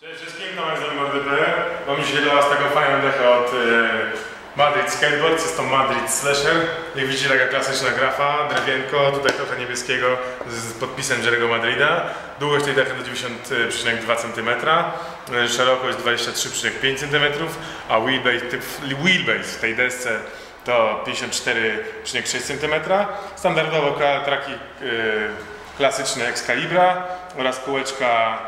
Cześć wszystkim, Tomek z MRDP. Mam dzisiaj dla Was taką fajną dechę od e, Madrid Skateboard, jest to Madrid Slasher. Jak widzicie taka klasyczna grafa, drewienko, tutaj trochę niebieskiego z podpisem Jerego Madrida. Długość tej dechy to 90,2 cm, e, szerokość 23,5 cm, a wheelbase, typ, wheelbase w tej desce to 54,6 cm. Standardowo traki e, klasyczne Excalibra oraz kółeczka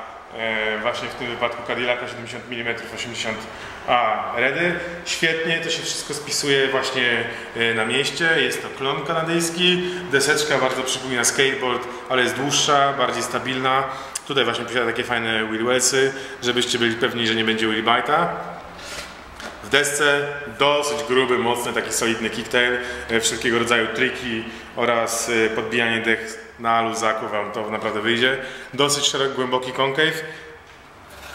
właśnie w tym wypadku Cadillaca 70 mm 80 a Redy. Świetnie to się wszystko spisuje właśnie e, na mieście. Jest to klon kanadyjski. Deseczka bardzo przypomina skateboard, ale jest dłuższa, bardziej stabilna. Tutaj właśnie posiada takie fajne wheelwellsy, żebyście byli pewni, że nie będzie wheelbite'a. W desce dosyć gruby, mocny, taki solidny kicktail, e, wszelkiego rodzaju triki oraz e, podbijanie dech na luzaku wam to naprawdę wyjdzie. Dosyć szeroki, głęboki concave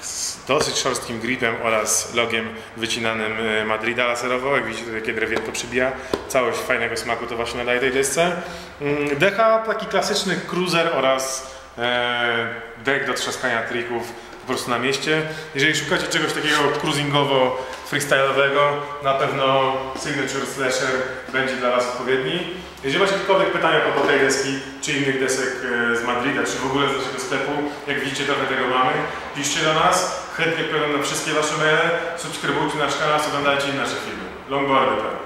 z dosyć szorstkim gripem oraz logiem wycinanym e, Madrida laserowo. Jak widzicie, to takie drewienko przybija. Całość fajnego smaku to właśnie nadaje tej desce. Mm, Decha, taki klasyczny cruiser oraz dek do trzaskania trików po prostu na mieście. Jeżeli szukacie czegoś takiego cruisingowo, freestyle'owego, na pewno Signature Slasher będzie dla Was odpowiedni. Jeżeli macie jakiekolwiek pytania propos tej deski, czy innych desek e, z Madrida, czy w ogóle z naszego sklepu, jak widzicie trochę tego mamy, piszcie do nas, chętnie odpowiadam na wszystkie Wasze maile, subskrybujcie nasz kanał, oglądajcie nasze filmy. Longboardy, tak.